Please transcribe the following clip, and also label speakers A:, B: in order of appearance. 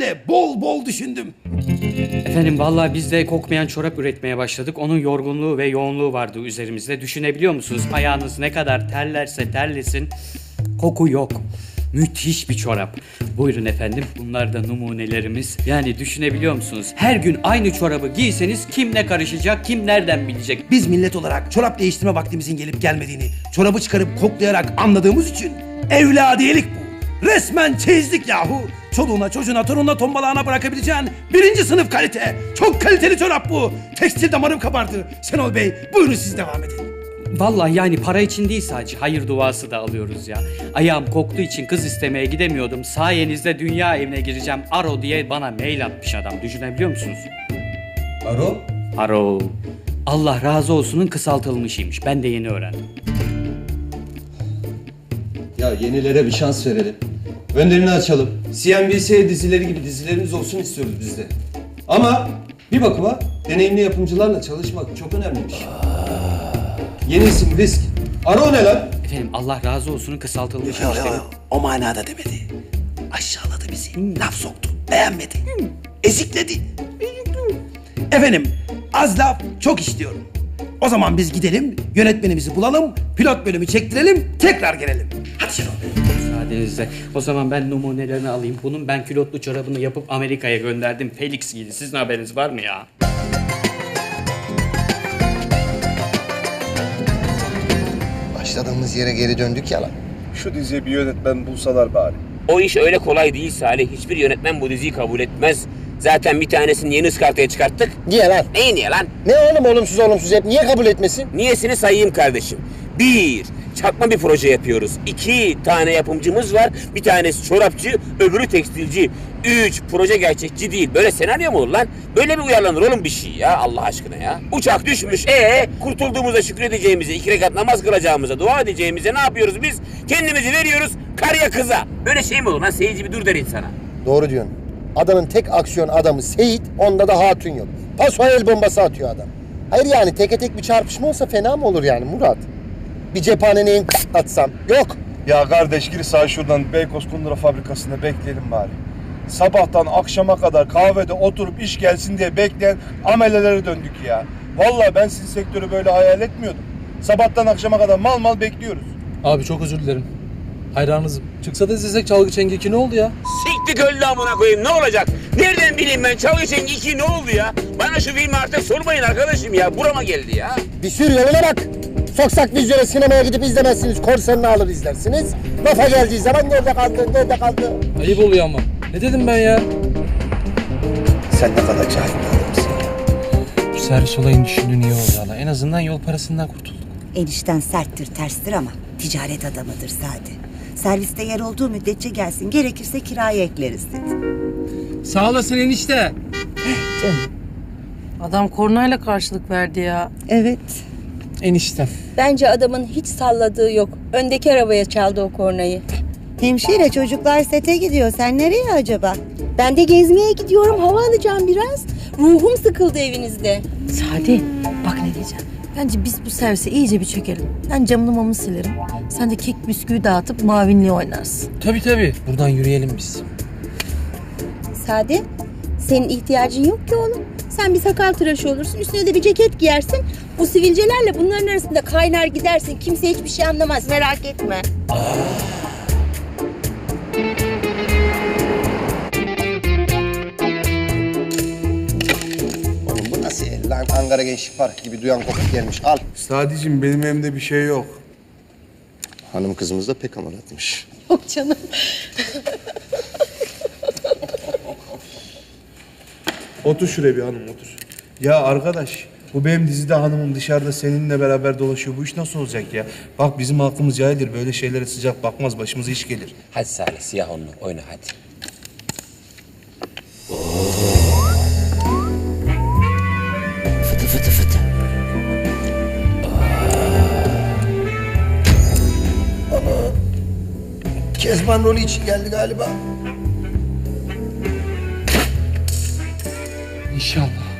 A: de bol bol düşündüm.
B: Efendim vallahi biz de kokmayan çorap üretmeye başladık. Onun yorgunluğu ve yoğunluğu vardı üzerimizde. Düşünebiliyor musunuz? Ayağınız ne kadar terlerse terlesin koku yok. Müthiş bir çorap. Buyurun efendim. Bunlar da numunelerimiz. Yani düşünebiliyor musunuz? Her gün aynı çorabı giyseniz kim ne karışacak, kim nereden bilecek?
A: Biz millet olarak çorap değiştirme vaktimizin gelip gelmediğini çorabı çıkarıp koklayarak anladığımız için evladiyelik bu. Resmen çeyizlik yahu. Çoluğuna, çocuğuna, torununa, tombalağına bırakabileceğin birinci sınıf kalite. Çok kaliteli çorap bu. Tekstil damarım kabardı. Şenol Bey buyurun siz devam edin.
B: Vallahi yani para için değil sadece hayır duası da alıyoruz ya. Ayağım koktuğu için kız istemeye gidemiyordum. Sayenizde dünya evine gireceğim. Aro diye bana mail atmış adam. Düşünebiliyor musunuz?
A: Aro?
B: Aro. Allah razı olsunun kısaltılmışıymış. Ben de yeni öğrendim.
C: Ya yenilere bir şans verelim. Önlerini açalım. CNBC dizileri gibi dizilerimiz olsun istiyoruz biz de. Ama bir bakıma deneyimli yapımcılarla çalışmak çok önemliymiş. Yeni isim risk. Aro ne lan?
B: Efendim Allah razı olsunun kısaltılmışıymış.
A: Yo, yo,
B: dedim.
A: yo. O manada demedi. Aşağıladı bizi. Laf soktu. Beğenmedi. Ezikledi. Efendim az laf çok iş diyorum. O zaman biz gidelim, yönetmenimizi bulalım, pilot bölümü çektirelim, tekrar gelelim. Hadi Şenol.
B: Müsaadenizle. O zaman ben numunelerini alayım. Bunun ben külotlu çorabını yapıp Amerika'ya gönderdim. Felix giydi. Sizin haberiniz var mı ya?
D: Başladığımız yere geri döndük ya lan.
E: Şu diziye bir yönetmen bulsalar bari.
F: O iş öyle kolay değil Salih. Hiçbir yönetmen bu diziyi kabul etmez. Zaten bir tanesini yeni ıskartaya çıkarttık.
D: Niye lan?
F: Neyi niye lan?
D: Ne oğlum olumsuz olumsuz hep niye kabul etmesin?
F: Niyesini sayayım kardeşim. Bir, çakma bir proje yapıyoruz. İki tane yapımcımız var. Bir tanesi çorapçı, öbürü tekstilci. Üç, proje gerçekçi değil. Böyle senaryo mu olur lan? Böyle mi uyarlanır oğlum bir şey ya Allah aşkına ya? Uçak düşmüş. E kurtulduğumuza şükredeceğimize, iki rekat namaz kılacağımıza, dua edeceğimize ne yapıyoruz biz? Kendimizi veriyoruz karıya kıza. Böyle şey mi olur lan? Seyirci bir dur der insana.
D: Doğru diyorsun. Adamın tek aksiyon adamı Seyit, onda da hatun yok. Paso el bombası atıyor adam. Hayır yani teke tek bir çarpışma olsa fena mı olur yani Murat? Bir cephaneneyin atsam. Yok.
E: Ya kardeş gir sağ şuradan Beykoz Kundura fabrikasında bekleyelim bari. Sabahtan akşama kadar kahvede oturup iş gelsin diye bekleyen amelelere döndük ya. Vallahi ben sizin sektörü böyle hayal etmiyordum. Sabahtan akşama kadar mal mal bekliyoruz.
G: Abi çok özür dilerim. Hayranınızım. Çıksa da izlesek Çalgı Çengi 2 ne oldu ya?
F: Siktik öldü amına koyayım ne olacak? Nereden bileyim ben Çalgı Çengi 2 ne oldu ya? Bana şu filmi artık sormayın arkadaşım ya. Burama geldi ya.
D: Bir sürü yoluna bak. Soksak vizyona sinemaya gidip izlemezsiniz. Korsanını alır izlersiniz. Lafa geldiği zaman nerede kaldı, nerede kaldı?
G: Ayıp oluyor ama. Ne dedim ben ya?
D: Sen ne kadar cahil bir adamsın.
G: Şu servis olayını düşündüğün iyi oldu valla. En azından yol parasından kurtulduk.
H: Enişten serttir terstir ama ticaret adamıdır Sadi. Serviste yer olduğu müddetçe gelsin. Gerekirse kiraya ekleriz dedi.
G: Sağ olasın enişte.
I: Adam kornayla karşılık verdi ya.
H: Evet.
G: Eniştem.
I: Bence adamın hiç salladığı yok. Öndeki arabaya çaldı o kornayı.
H: Hemşire çocuklar sete gidiyor. Sen nereye acaba?
I: Ben de gezmeye gidiyorum. Hava alacağım biraz. Ruhum sıkıldı evinizde.
J: Sadi bak ne diyeceğim. Bence biz bu servise iyice bir çökelim. Ben camını mamını silerim. Sen de kek bisküvi dağıtıp mavinliği oynarsın.
G: Tabii tabii. Buradan yürüyelim biz.
I: Sade, senin ihtiyacın yok ki oğlum. Sen bir sakal tıraşı olursun, üstüne de bir ceket giyersin. Bu sivilcelerle bunların arasında kaynar gidersin. Kimse hiçbir şey anlamaz, merak etme.
D: Oğlum bu nasıl el lan? Ankara Gençlik Parkı gibi duyan kopuk gelmiş. Al.
E: Sadicim benim evimde bir şey yok.
D: Hanım kızımız da pek amaratmış.
I: Yok canım.
E: Otur şuraya bir hanım otur. Ya arkadaş bu benim dizide hanımım dışarıda seninle beraber dolaşıyor. Bu iş nasıl olacak ya? Bak bizim halkımız cahildir. Böyle şeylere sıcak bakmaz. Başımıza iş gelir.
F: Hadi Salih siyah onlu oyna hadi.
H: Fıtı fıtı fıtı.
D: Kezban rolü için geldi galiba.
G: 像我。